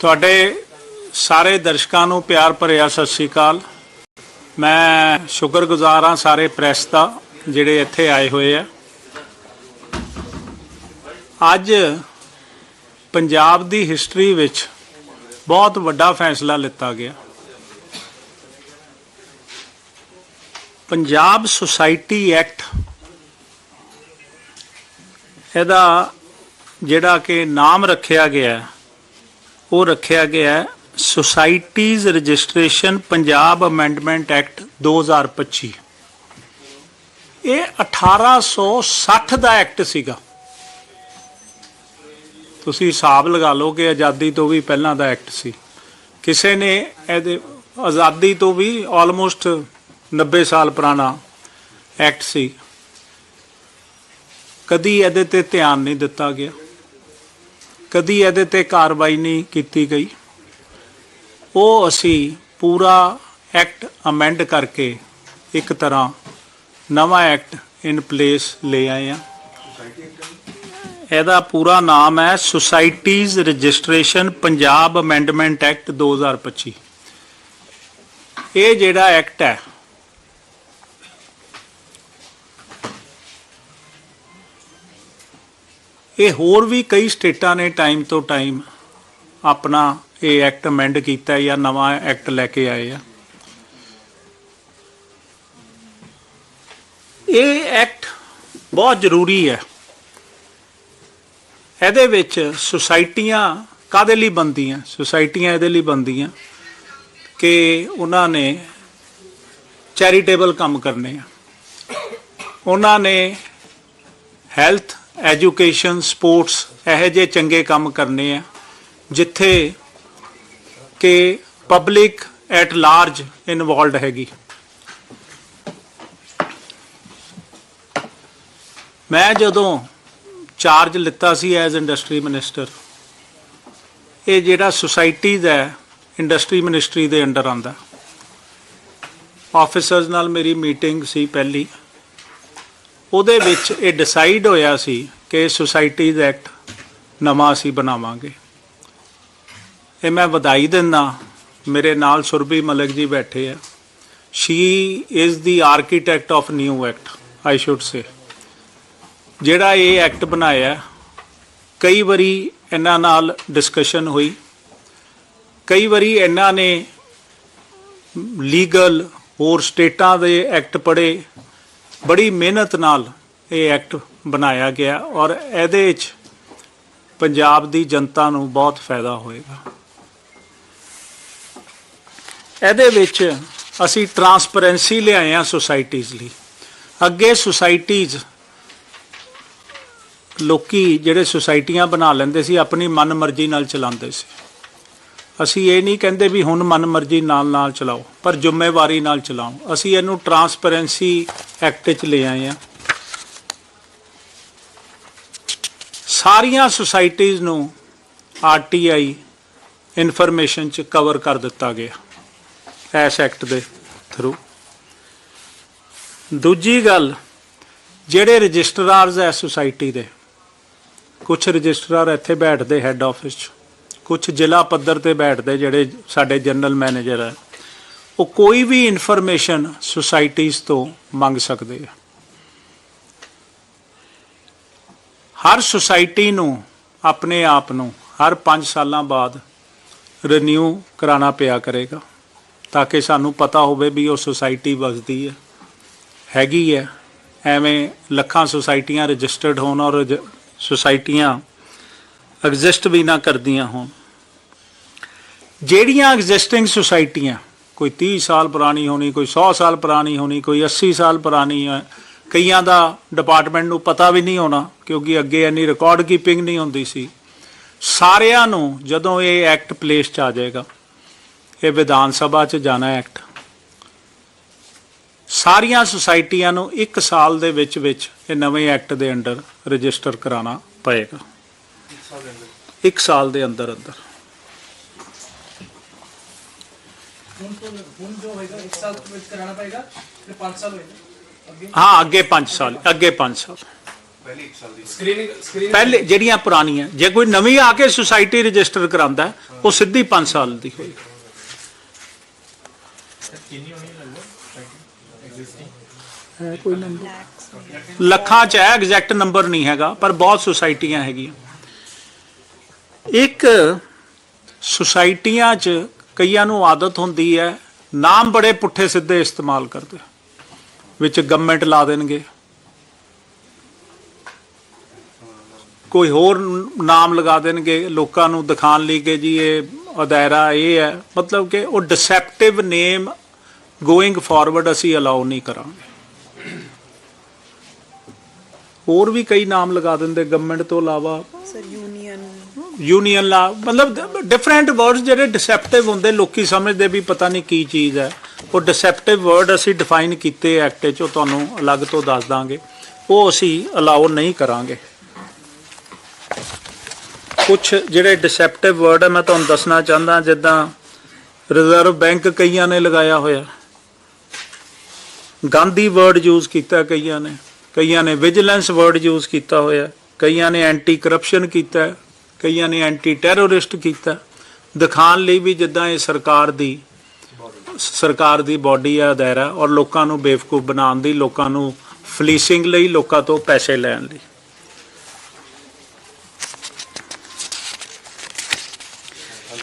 ਤੁਹਾਡੇ ਸਾਰੇ ਦਰਸ਼ਕਾਂ ਨੂੰ ਪਿਆਰ ਭਰਿਆ ਸਤਿ ਸ੍ਰੀ ਅਕਾਲ। ਮੈਂ ਸ਼ੁਕਰਗੁਜ਼ਾਰ ਹਾਂ ਸਾਰੇ ਪ੍ਰੈਸ ਦਾ ਜਿਹੜੇ ਇੱਥੇ ਆਏ ਹੋਏ ਆ। ਅੱਜ ਪੰਜਾਬ ਦੀ ਹਿਸਟਰੀ ਵਿੱਚ ਬਹੁਤ ਵੱਡਾ ਫੈਸਲਾ ਲਿੱਤਾ ਗਿਆ। ਪੰਜਾਬ ਸੁਸਾਇਟੀ ਐਕਟ ਇਹਦਾ ਜਿਹੜਾ ਕਿ ਨਾਮ ਰੱਖਿਆ ਗਿਆ ਹੈ, ਉਹ ਰੱਖਿਆ ਗਿਆ societies registration Punjab amendment act 2025 ਇਹ 1860 ਦਾ ਐਕਟ ਸੀਗਾ। ਤੁਸੀਂ ਹਿਸਾਬ ਲਗਾ ਲਓ ਕਿ ਆਜ਼ਾਦੀ ਤੋਂ ਵੀ ਪਹਿਲਾਂ ਦਾ ਐਕਟ ਸੀ। ਕਿਸੇ ਨੇ ਇਹਦੇ ਆਜ਼ਾਦੀ ਤੋਂ ਵੀ ਆਲਮੋਸਟ 90 ਸਾਲ ਪੁਰਾਣਾ ਐਕਟ ਸੀ। ਕਦੀ ਇਹਦੇ ਤੇ ਧਿਆਨ ਨਹੀਂ ਦਿੱਤਾ ਗਿਆ। ਕਦੀ ਇਹਦੇ ਤੇ ਕਾਰਵਾਈ ਨਹੀਂ ਕੀਤੀ ਗਈ। ਉਹ ਅਸੀਂ ਪੂਰਾ ਐਕਟ ਅਮੈਂਡ ਕਰਕੇ ਇੱਕ ਤਰ੍ਹਾਂ ਨਵਾਂ ਐਕਟ ਇਨ ਪਲੇਸ ਲੈ ਆਏ ਆ ਇਹਦਾ ਪੂਰਾ ਨਾਮ ਹੈ societies registration Punjab amendment act 2025 ਇਹ ਜਿਹੜਾ ਐਕਟ ਹੈ ਇਹ ਹੋਰ ਵੀ ਕਈ ਸਟੇਟਾਂ ਨੇ ਟਾਈਮ ਤੋਂ ਟਾਈਮ ਆਪਣਾ ਇਹ ਐਕਟ ਅਮੈਂਡ ਕੀਤਾ ਜਾਂ ਨਵਾਂ ਐਕਟ ਲੈ ਕੇ ਆਏ ਆ। ਇਹ ਐਕਟ ਬਹੁਤ ਜ਼ਰੂਰੀ ਹੈ। ਇਹਦੇ ਵਿੱਚ ਸੁਸਾਇਟੀਆਂ ਕਾਦੇ ਲਈ ਬੰਦੀਆਂ ਸੁਸਾਇਟੀਆਂ ਇਹਦੇ ਲਈ ਬੰਦੀਆਂ ਕਿ ਉਹਨਾਂ ਨੇ ਚੈਰੀਟੇਬਲ ਕੰਮ ਕਰਨੇ ਆ। ਉਹਨਾਂ ਨੇ ਹੈਲਥ ਐਜੂਕੇਸ਼ਨ, ਸਪੋਰਟਸ ਇਹੋ ਜਿਹੇ ਚੰਗੇ ਕੰਮ ਕਰਨੇ ਆ, ਜਿੱਥੇ ਕਿ ਪਬਲਿਕ ਐਟ ਲਾਰਜ ਇਨਵੋਲਡ ਹੈਗੀ। ਮੈਂ ਜਦੋਂ ਚਾਰਜ ਲਿੱਤਾ ਸੀ ਐਜ਼ ਇੰਡਸਟਰੀ ਮਿਨਿਸਟਰ, ਇਹ ਜਿਹੜਾ ਸੁਸਾਇਟੀਜ਼ ਹੈ ਇੰਡਸਟਰੀ ਮਿਨਿਸਟਰੀ ਦੇ ਅੰਡਰ ਆਂਦਾ ਆਫੀਸਰਸ ਨਾਲ ਮੇਰੀ ਮੀਟਿੰਗ ਸੀ ਪਹਿਲੀ। ਉਹਦੇ ਵਿੱਚ ਇਹ ਡਿਸਾਈਡ ਹੋਇਆ ਸੀ ਕਿ ਸੁਸਾਇਟੀਜ਼ ਐਕਟ ਨਵਾਂ ਅਸੀਂ ਬਣਾਵਾਂਗੇ। ਇਹ ਮੈਂ ਵਧਾਈ ਦਿੰਦਾ, ਮੇਰੇ ਨਾਲ ਸੁਰਬੀ ਮਲਕ ਜੀ ਬੈਠੇ ਆ। She is the architect of new act I should say ਜਿਹੜਾ ਇਹ ਐਕਟ ਬਣਾਇਆ, ਕਈ ਵਾਰੀ ਇਹਨਾਂ ਨਾਲ ਡਿਸਕਸ਼ਨ ਹੋਈ। ਕਈ ਵਾਰੀ ਇਹਨਾਂ ਨੇ ਲੀਗਲ ਹੋਰ ਸਟੇਟਾਂ ਦੇ ਐਕਟ ਪੜ੍ਹੇ। ਬੜੀ ਮਿਹਨਤ ਨਾਲ ਇਹ ਐਕਟ ਬਣਾਇਆ ਗਿਆ ਔਰ ਇਹਦੇ ਵਿੱਚ ਪੰਜਾਬ ਦੀ ਜਨਤਾ ਨੂੰ ਬਹੁਤ ਫਾਇਦਾ ਹੋਏਗਾ। ਇਹਦੇ ਵਿੱਚ ਅਸੀਂ ਟਰਾਂਸਪੇਰੈਂਸੀ ਲਿਆਏ ਆ ਸੁਸਾਇਟੀਜ਼ ਲਈ। ਅੱਗੇ ਸੁਸਾਇਟੀਜ਼ ਲੋਕੀ ਜਿਹੜੇ ਸੁਸਾਇਟੀਆਂ ਬਣਾ ਲੈਂਦੇ ਸੀ, ਆਪਣੀ ਮਨਮਰਜ਼ੀ ਨਾਲ ਚਲਾਉਂਦੇ ਸੀ। ਅਸੀਂ ਇਹ ਨਹੀਂ ਕਹਿੰਦੇ ਵੀ ਹੁਣ ਮਨਮਰਜ਼ੀ ਨਾਲ ਨਾਲ ਚਲਾਓ, ਪਰ ਜ਼ਿੰਮੇਵਾਰੀ ਨਾਲ ਚਲਾਓ। ਅਸੀਂ ਇਹਨੂੰ ਟਰਾਂਸਪੇਰੈਂਸੀ ਐਕਟ 'ਚ ਲੈ ਆਏ ਆ ਸਾਰੀਆਂ ਸੁਸਾਇਟੀਆਂ ਨੂੰ ਆਰਟੀਆਈ ਇਨਫੋਰਮੇਸ਼ਨ 'ਚ ਕਵਰ ਕਰ ਦਿੱਤਾ ਗਿਆ, ਇਸ ਐਕਟ ਦੇ ਥਰੂ ਦੂਜੀ ਗੱਲ, ਜਿਹੜੇ ਰਜਿਸਟਰਾਰਸ ਐ ਸੁਸਾਇਟੀ ਦੇ ਕੁਝ ਰਜਿਸਟਰਾਰ ਇੱਥੇ ਬੈਠਦੇ ਹੈੱਡ ਆਫਿਸ 'ਚ। ਕੁਝ ਜ਼ਿਲ੍ਹਾ ਪੱਧਰ ਤੇ ਬੈਠਦੇ ਜਿਹੜੇ ਸਾਡੇ ਜਨਰਲ ਮੈਨੇਜਰ ਹੈ, ਉਹ ਕੋਈ ਵੀ ਇਨਫੋਰਮੇਸ਼ਨ ਸੁਸਾਇਟੀਆਂ ਤੋਂ ਮੰਗ ਸਕਦੇ ਆ। ਹਰ ਸੁਸਾਇਟੀ ਨੂੰ, ਆਪਣੇ ਆਪ ਨੂੰ, ਹਰ 5 ਸਾਲਾਂ ਬਾਅਦ ਰੀਨਿਊ ਕਰਾਉਣਾ ਪਿਆ ਕਰੇਗਾ, ਤਾਂ ਕਿ ਸਾਨੂੰ ਪਤਾ ਹੋਵੇ ਵੀ ਉਹ ਸੁਸਾਇਟੀ ਵਸਦੀ ਹੈ, ਹੈਗੀ ਹੈ। ਐਵੇਂ ਲੱਖਾਂ ਸੁਸਾਇਟੀਆਂ ਰਜਿਸਟਰਡ ਹੋਣ ਔਰ ਰਜ- ਸੁਸਾਇਟੀਆਂ ਐਗਜ਼ਿਸਟ ਵੀ ਨਾ ਕਰਦੀਆਂ ਹੋਣ। ਜਿਹੜੀਆਂ ਐਗਜ਼ਿਸਟਿੰਗ ਸੁਸਾਇਟੀਆਂ ਕੋਈ 30 ਸਾਲ ਪੁਰਾਣੀ ਹੋਣੀ, ਕੋਈ 100 ਸਾਲ ਪੁਰਾਣੀ ਹੋਣੀ, ਕੋਈ 80 ਸਾਲ ਪੁਰਾਣੀ ਹੈ, ਕਈਆਂ ਦਾ ਡਿਪਾਰਟਮੈਂਟ ਨੂੰ ਪਤਾ ਵੀ ਨਹੀਂ ਹੋਣਾ, ਕਿਉਂਕਿ ਅੱਗੇ ਇੰਨੀ ਰਿਕਾਰਡ ਕੀਪਿੰਗ ਨਹੀਂ ਹੁੰਦੀ ਸੀ। ਸਾਰਿਆਂ ਨੂੰ ਜਦੋਂ ਇਹ ਐਕਟ ਪਲੇਸ 'ਚ ਆ ਜਾਏਗਾ, ਇਹ ਵਿਧਾਨ ਸਭਾ 'ਚ ਜਾਣਾ ਐਕਟ ਸਾਰੀਆਂ ਸੁਸਾਇਟੀਆਂ ਨੂੰ 1 ਸਾਲ ਦੇ ਵਿੱਚ ਵਿੱਚ ਇਹ ਨਵੇਂ ਐਕਟ ਦੇ ਅੰਡਰ ਰਜਿਸਟਰ ਕਰਾਉਣਾ ਪਏਗਾ। 1 ਸਾਲ ਦੇ ਅੰਦਰ ਅੰਦਰ। ਹੁਣ ਤੋਂ ਹੁਣ ਜੋ ਹੋਏਗਾ 1 ਸਾਲ ਵਿੱਚ ਕਰਾਣਾ ਪਏਗਾ ਫਿਰ 5 ਸਾਲ ਹੋਏਗਾ। ਅੱਗੇ? ਹਾਂ ਅੱਗੇ 5 ਸਾਲ ਅੱਗੇ 5 ਸਾਲ। ਸਕਰੀਨਿੰਗ ਸਕਰੀਨਿੰਗ ਪਹਿਲੇ ਜਿਹੜੀਆਂ ਪੁਰਾਣੀਆਂ ਜੇ ਕੋਈ ਨਵੀਂ ਆ ਕੇ ਸੁਸਾਇਟੀ ਰਜਿਸਟਰ ਕਰਾਂਦਾ ਹੈ, ਉਹ ਸਿੱਧੀ 5 ਸਾਲ ਦੀ ਹੋਏਗੀ। ਹੈ ਕੋਈ ਨੰਬਰ ਲੱਖਾਂ ਚ ਹੈ ਐਗਜ਼ੈਕਟ ਨੰਬਰ ਨਹੀਂ ਹੈਗਾ ਪਰ ਬਹੁਤ ਸੁਸਾਇਟੀਆਂ ਹੈਗੀਆਂ। ਇੱਕ ਸੁਸਾਇਟੀਆਂ 'ਚ ਕਈਆਂ ਨੂੰ ਆਦਤ ਹੁੰਦੀ ਹੈ, ਨਾਮ ਬੜੇ ਪੁੱਠੇ ਸਿੱਧੇ ਇਸਤੇਮਾਲ ਕਰਦੇ। ਵਿੱਚ ਗਵਰਨਮੈਂਟ ਲਾ ਦੇਣਗੇ। ਕੋਈ ਹੋਰ ਨਾਮ ਲਗਾ ਦੇਣਗੇ, ਲੋਕਾਂ ਨੂੰ ਦਿਖਾਣ ਲਈ ਕਿ ਜੀ ਇਹ ਅਦਾਇਰਾ ਇਹ ਹੈ। ਮਤਲਬ ਕਿ ਉਹ ਡਿਸੈਪਟਿਵ ਨੇਮ ਗੋਇੰਗ ਫਾਰਵਰਡ ਅਸੀਂ ਅਲਾਉ ਨਹੀਂ ਕਰਾਂਗੇ। ਹੋਰ ਵੀ ਕਈ ਨਾਮ ਲਗਾ ਦਿੰਦੇ ਗਵਰਨਮੈਂਟ ਤੋਂ ਇਲਾਵਾ। ਸਰ ਯੂਨੀਅਨ ਯੂਨੀਅਨ ਲਾ, ਮਤਲਬ ਡਿਫਰੈਂਟ ਵਰਡਸ ਜਿਹੜੇ ਡਿਸੈਪਟਿਵ ਹੁੰਦੇ ਲੋਕੀ ਸਮਝਦੇ ਵੀ ਪਤਾ ਨਹੀਂ ਕੀ ਚੀਜ਼ ਹੈ। ਉਹ ਡਿਸੈਪਟਿਵ ਵਰਡ ਅਸੀਂ ਡਿਫਾਈਨ ਕੀਤੇ ਐਕਟ 'ਚ, ਉਹ ਤੁਹਾਨੂੰ ਅਲੱਗ ਤੋਂ ਦੱਸ ਦਾਂਗੇ। ਉਹ ਅਸੀਂ ਅਲਾਉ ਨਹੀਂ ਕਰਾਂਗੇ। ਕੁਝ ਜਿਹੜੇ ਡਿਸੈਪਟਿਵ ਵਰਡ ਹੈ ਮੈਂ ਤੁਹਾਨੂੰ ਦੱਸਣਾ ਚਾਹੁੰਦਾ, ਜਿੱਦਾਂ ਰਿਜ਼ਰਵ ਬੈਂਕ ਕਈਆਂ ਨੇ ਲਗਾਇਆ ਹੋਇਆ। ਗਾਂਧੀ ਵਰਡ ਯੂਜ਼ ਕੀਤਾ ਕਈਆਂ ਨੇ। ਕਈਆਂ ਨੇ ਵਿਜੀਲੈਂਸ ਵਰਡ ਯੂਜ਼ ਕੀਤਾ ਹੋਇਆ। ਕਈਆਂ ਨੇ ਐਂਟੀ ਕਰਪਸ਼ਨ ਕੀਤਾ। ਕਈਆਂ ਨੇ ਐਂਟੀ ਟੈਰਰਿਸਟ ਕੀਤਾ। ਹੈ। ਦਿਖਾਣ ਲਈ ਵੀ ਜਿੱਦਾਂ ਇਹ ਸਰਕਾਰ ਦੀ ਸਰਕਾਰ ਦੀ ਬਾਡੀ ਆ, ਦਾਇਰਾ, ਔਰ ਲੋਕਾਂ ਨੂੰ ਬੇਵਕੂਫ ਬਣਾਉਣ ਦੀ, ਲੋਕਾਂ ਨੂੰ ਫਲੀਸਿੰਗ ਲਈ, ਲੋਕਾਂ ਤੋਂ ਪੈਸੇ ਲੈਣ ਲਈ।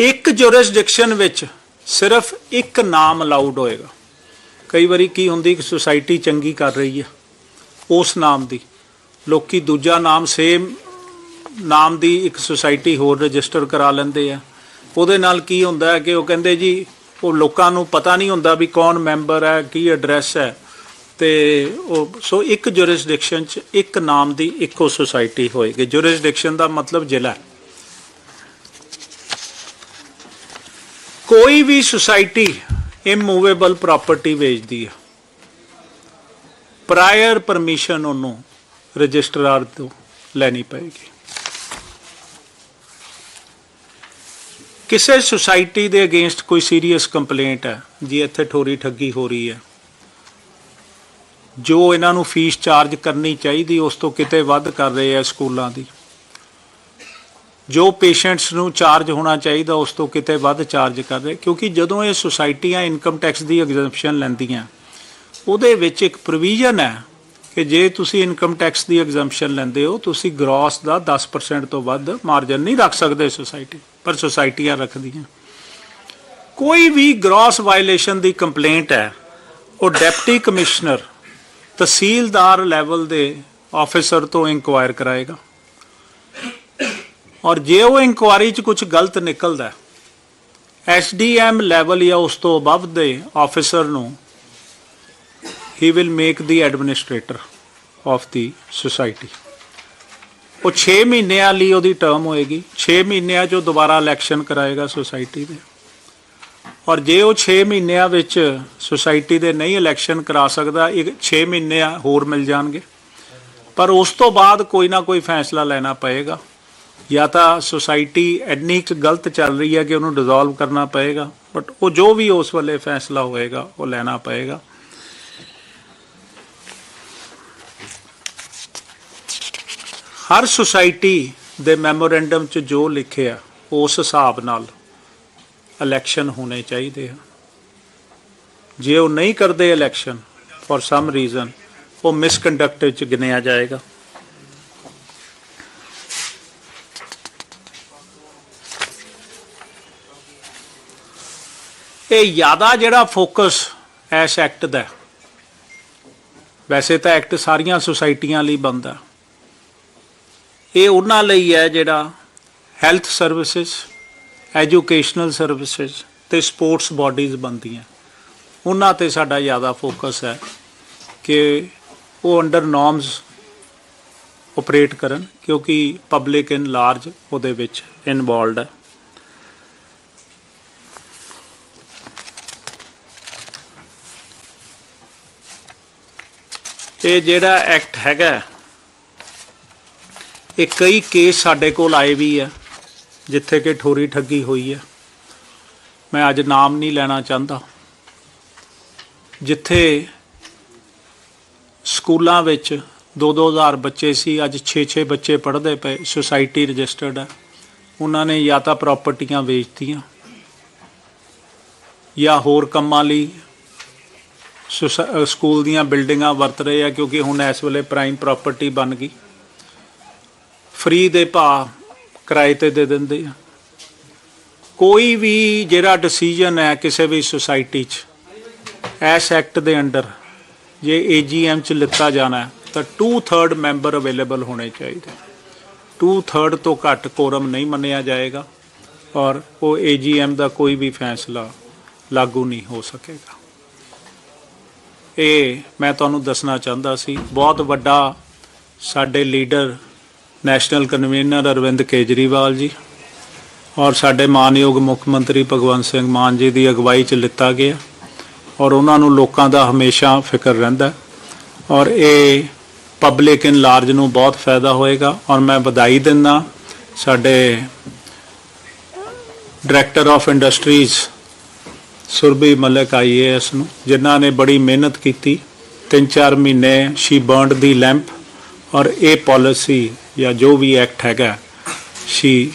ਇੱਕ ਜੁਰਿਸਡਿਕਸ਼ਨ ਵਿੱਚ ਸਿਰਫ ਇੱਕ ਨਾਮ ਅਲਾਉਡ ਹੋਏਗਾ। ਕਈ ਵਾਰੀ ਕੀ ਹੁੰਦੀ ਕਿ ਸੁਸਾਇਟੀ ਚੰਗੀ ਕਰ ਰਹੀ ਹੈ ਉਸ ਨਾਮ ਦੀ। ਲੋਕੀ ਦੂਜਾ ਨਾਮ ਸੇਮ ਨਾਮ ਦੀ ਇੱਕ ਸੁਸਾਇਟੀ ਹੋਰ ਰਜਿਸਟਰ ਕਰਾ ਲੈਂਦੇ ਆ। ਉਹਦੇ ਨਾਲ ਕੀ ਹੁੰਦਾ ਹੈ ਕਿ ਉਹ ਕਹਿੰਦੇ ਜੀ, ਉਹ ਲੋਕਾਂ ਨੂੰ ਪਤਾ ਨਹੀਂ ਹੁੰਦਾ ਵੀ ਕੌਣ ਮੈਂਬਰ ਹੈ, ਕੀ ਐਡਰੈਸ ਹੈ। ਤੇ ਉਹ, ਸੋ ਇੱਕ ਜੁਰਿਸਡਿਕਸ਼ਨ 'ਚ ਇੱਕ ਨਾਮ ਦੀ ਇੱਕੋ ਸੁਸਾਇਟੀ ਹੋਏਗੀ। ਜੁਰਿਸਡਿਕਸ਼ਨ ਦਾ ਮਤਲਬ ਜ਼ਿਲ੍ਹਾ ਕੋਈ ਵੀ ਸੁਸਾਇਟੀ ਇਮੂਵੇਬਲ ਪ੍ਰਾਪਰਟੀ ਵੇਚਦੀ ਹੈ ਪ੍ਰਾਇਰ ਪਰਮਿਸ਼ਨ ਉਹਨੂੰ ਰਜਿਸਟਰਾਰ ਤੋਂ ਲੈਣੀ ਪਏਗੀ। ਕਿਸੇ ਸੁਸਾਇਟੀ ਦੇ ਅਗੇਂਸਟ ਕੋਈ ਸੀਰੀਅਸ ਕੰਪਲੇਂਟ ਹੈ, ਜੀ ਇੱਥੇ ਠੋਰੀ ਠੱਗੀ ਹੋ ਰਹੀ ਹੈ। ਜੋ ਇਹਨਾਂ ਨੂੰ ਫੀਸ ਚਾਰਜ ਕਰਨੀ ਚਾਹੀਦੀ, ਉਸ ਤੋਂ ਕਿਤੇ ਵੱਧ ਕਰ ਰਹੇ ਆ ਸਕੂਲਾਂ ਦੀ। ਜੋ ਪੇਸ਼ੈਂਟਸ ਨੂੰ ਚਾਰਜ ਹੋਣਾ ਚਾਹੀਦਾ, ਉਸ ਤੋਂ ਕਿਤੇ ਵੱਧ ਚਾਰਜ ਕਰ ਰਹੇ। ਕਿਉਂਕਿ ਜਦੋਂ ਇਹ ਸੁਸਾਇਟੀਆਂ ਇਨਕਮ ਟੈਕਸ ਦੀ ਐਗਜ਼ੈਂਪਸ਼ਨ ਲੈਂਦੀਆਂ, ਉਹਦੇ ਵਿੱਚ ਇੱਕ ਪ੍ਰੋਵੀਜ਼ਨ ਹੈ ਕਿ ਜੇ ਤੁਸੀਂ ਇਨਕਮ ਟੈਕਸ ਦੀ ਐਗਜ਼ੈਂਪਸ਼ਨ ਲੈਂਦੇ ਹੋ, ਤੁਸੀਂ ਗ੍ਰੋਸ ਦਾ 10% ਤੋਂ ਵੱਧ ਮਾਰਜਨ ਨਹੀਂ ਰੱਖ ਸਕਦੇ ਸੁਸਾਇਟੀ ਪਰ ਸੁਸਾਇਟੀਆਂ ਰੱਖਦੀਆਂ। ਕੋਈ ਵੀ ਗ੍ਰੋਸ ਵਾਇਲੇਸ਼ਨ ਦੀ ਕੰਪਲੇਂਟ ਹੈ, ਉਹ ਡਿਪਟੀ ਕਮਿਸ਼ਨਰ ਤਹਿਸੀਲਦਾਰ ਲੈਵਲ ਦੇ ਆਫੀਸਰ ਤੋਂ ਇਨਕੁਆਇਰ ਕਰਾਏਗਾ। ਔਰ ਜੇ ਉਹ ਇਨਕੁਆਰੀ 'ਚ ਕੁਝ ਗਲਤ ਨਿਕਲਦਾ ਐਸਡੀਐਮ ਲੈਵਲ ਜਾਂ ਉਸ ਤੋਂ ਅਬਵ ਦੇ ਆਫੀਸਰ ਨੂੰ he will make the administrator of the society ਉਹ 6 ਮਹੀਨਿਆਂ ਲਈ ਉਹਦੀ ਟਰਮ ਹੋਏਗੀ। 6 ਮਹੀਨਿਆਂ 'ਚ ਉਹ ਦੁਬਾਰਾ ਇਲੈਕਸ਼ਨ ਕਰਾਏਗਾ ਸੁਸਾਇਟੀ ਦੇ। ਔਰ ਜੇ ਉਹ 6 ਮਹੀਨਿਆਂ ਵਿੱਚ ਸੁਸਾਇਟੀ ਦੇ ਨਹੀਂ ਇਲੈਕਸ਼ਨ ਕਰਾ ਸਕਦਾ ਇੱਕ 6 ਮਹੀਨੇ ਹੋਰ ਮਿਲ ਜਾਣਗੇ। ਪਰ ਉਸ ਤੋਂ ਬਾਅਦ ਕੋਈ ਨਾ ਕੋਈ ਫੈਸਲਾ ਲੈਣਾ ਪਏਗਾ। ਜਾਂ ਤਾਂ ਸੁਸਾਇਟੀ ਇੰਨੀ ਕੁ ਗਲਤ ਚੱਲ ਰਹੀ ਹੈ ਕਿ ਉਹਨੂੰ ਡਿਸੋਲਵ ਕਰਨਾ ਪਏਗਾ। ਬਟ ਉਹ ਜੋ ਵੀ ਉਸ ਵੇਲੇ ਫੈਸਲਾ ਹੋਏਗਾ, ਉਹ ਲੈਣਾ ਪਏਗਾ। ਹਰ ਸੁਸਾਇਟੀ ਦੇ ਮੈਮੋਰੈਂਡਮ 'ਚ ਜੋ ਲਿਖਿਆ ਉਸ ਹਿਸਾਬ ਨਾਲ ਇਲੈਕਸ਼ਨ ਹੋਣੇ ਚਾਹੀਦੇ ਆ। ਜੇ ਉਹ ਨਹੀਂ ਕਰਦੇ ਇਲੈਕਸ਼ਨ ਫॉर ਸਮ ਰੀਜ਼ਨ ਉਹ ਮਿਸਕੰਡਕਟ ਵਿੱਚ ਗਿਣਿਆ ਜਾਏਗਾ। ਇਹ ਜ਼ਿਆਦਾ ਜਿਹੜਾ ਫੋਕਸ ਇਸ ਐਕਟ ਦਾ ਵੈਸੇ ਤਾਂ ਐਕਟ ਸਾਰੀਆਂ ਸੁਸਾਇਟੀਆਂ ਲਈ ਬੰਦਾ ਇਹ ਉਹਨਾਂ ਲਈ ਹੈ ਜਿਹੜਾ ਹੈਲਥ ਸਰਵਿਸਿਜ਼ ਐਜੂਕੇਸ਼ਨਲ ਸਰਵਿਸਿਜ਼ ਤੇ ਸਪੋਰਟਸ ਬਾਡੀਜ਼ ਬਣਦੀਆਂ। ਉਹਨਾਂ ਤੇ ਸਾਡਾ ਜ਼ਿਆਦਾ ਫੋਕਸ ਹੈ ਕਿ ਉਹ ਅੰਡਰ ਨਾਰਮਸ ਆਪਰੇਟ ਕਰਨ, ਕਿਉਂਕਿ ਪਬਲਿਕ ਇਨ ਲਾਰਜ ਉਹਦੇ ਵਿੱਚ ਇਨਵੋਲਡ ਹੈ। ਇਹ ਜਿਹੜਾ ਐਕਟ ਹੈਗਾ ਇਹ ਕਈ ਕੇਸ ਸਾਡੇ ਕੋਲ ਆਏ ਵੀ ਆ, ਜਿੱਥੇ ਕਿ ਠੋਰੀ ਠੱਗੀ ਹੋਈ ਹੈ ਮੈਂ ਅੱਜ ਨਾਮ ਨਹੀਂ ਲੈਣਾ ਚਾਹੁੰਦਾ। ਜਿੱਥੇ ਸਕੂਲਾਂ ਵਿੱਚ 2-2000 ਬੱਚੇ ਸੀ, ਅੱਜ 6-6 ਬੱਚੇ ਪੜ੍ਹਦੇ ਪਏ, ਸੁਸਾਇਟੀ ਰਜਿਸਟਰਡ ਹੈ ਉਹਨਾਂ ਨੇ ਜਾਂ ਤਾਂ ਪ੍ਰਾਪਰਟੀਆਂ ਵੇਚਤੀਆਂ, ਜਾਂ ਹੋਰ ਕੰਮਾਂ ਲਈ ਸੁਸਾ- ਸਕੂਲ ਦੀਆਂ ਬਿਲਡਿੰਗਾਂ ਵਰਤ ਰਹੇ ਆ, ਕਿਉਂਕਿ ਹੁਣ ਇਸ ਵੇਲੇ ਪ੍ਰਾਈਮ ਪ੍ਰਾਪਰਟੀ ਬਣ ਗਈ। ਫ੍ਰੀ ਦੇ ਭਾਅ ਕਿਰਾਏ ਤੇ ਦੇ ਦਿੰਦੇ ਆ। ਕੋਈ ਵੀ ਜਿਹੜਾ ਡਿਸੀਜਨ ਹੈ ਕਿਸੇ ਵੀ ਸੁਸਾਇਟੀ 'ਚ ਐਸ ਐਕਟ ਦੇ ਅੰਡਰ ਜੇ ਏਜੀਐਮ 'ਚ ਲਿੱਤਾ ਜਾਣਾ ਤਾਂ 2/3 ਮੈਂਬਰ ਅਵੇਲੇਬਲ ਹੋਣੇ ਚਾਹੀਦੇ 2/3 ਤੋਂ ਘੱਟ ਕੋਰਮ ਨਹੀਂ ਮੰਨਿਆ ਜਾਏਗਾ ਔਰ ਉਹ ਏਜੀਐਮ ਦਾ ਕੋਈ ਵੀ ਫੈਸਲਾ ਲਾਗੂ ਨਹੀਂ ਹੋ ਸਕੇਗਾ। ਇਹ ਮੈਂ ਤੁਹਾਨੂੰ ਦੱਸਣਾ ਚਾਹੁੰਦਾ ਸੀ, ਬਹੁਤ ਵੱਡਾ ਸਾਡੇ leader national convener Arvind Kejriwal ji ਔਰ ਸਾਡੇ ਮਾਨਯੋਗ ਮੁੱਖ ਮੰਤਰੀ ਭਗਵੰਤ ਸਿੰਘ ਮਾਨ ਜੀ ਦੀ ਅਗਵਾਈ 'ਚ ਲਿੱਤਾ ਗਿਆ ਔਰ ਉਹਨਾਂ ਨੂੰ ਲੋਕਾਂ ਦਾ ਹਮੇਸ਼ਾ ਫਿਕਰ ਰਹਿੰਦਾ ਔਰ ਇਹ ਪਬਲਿਕ ਇਨ ਲਾਰਜ ਨੂੰ ਬਹੁਤ ਫਾਇਦਾ ਹੋਏਗਾ ਔਰ ਮੈਂ ਵਧਾਈ ਦਿੰਦਾ ਸਾਡੇ director of industries Surbhi Malik IAS ਨੂੰ, ਜਿਨ੍ਹਾਂ ਨੇ ਬੜੀ ਮਿਹਨਤ ਕੀਤੀ 3-4 ਮਹੀਨੇ ਸ਼ੀ ਬਰਨਡ ਦੀ ਲੈਂਪ ਔਰ ਇਹ ਪਾਲਿਸੀ ਜਾਂ ਜੋ ਵੀ ਐਕਟ ਹੈਗਾ ਸ਼ੀ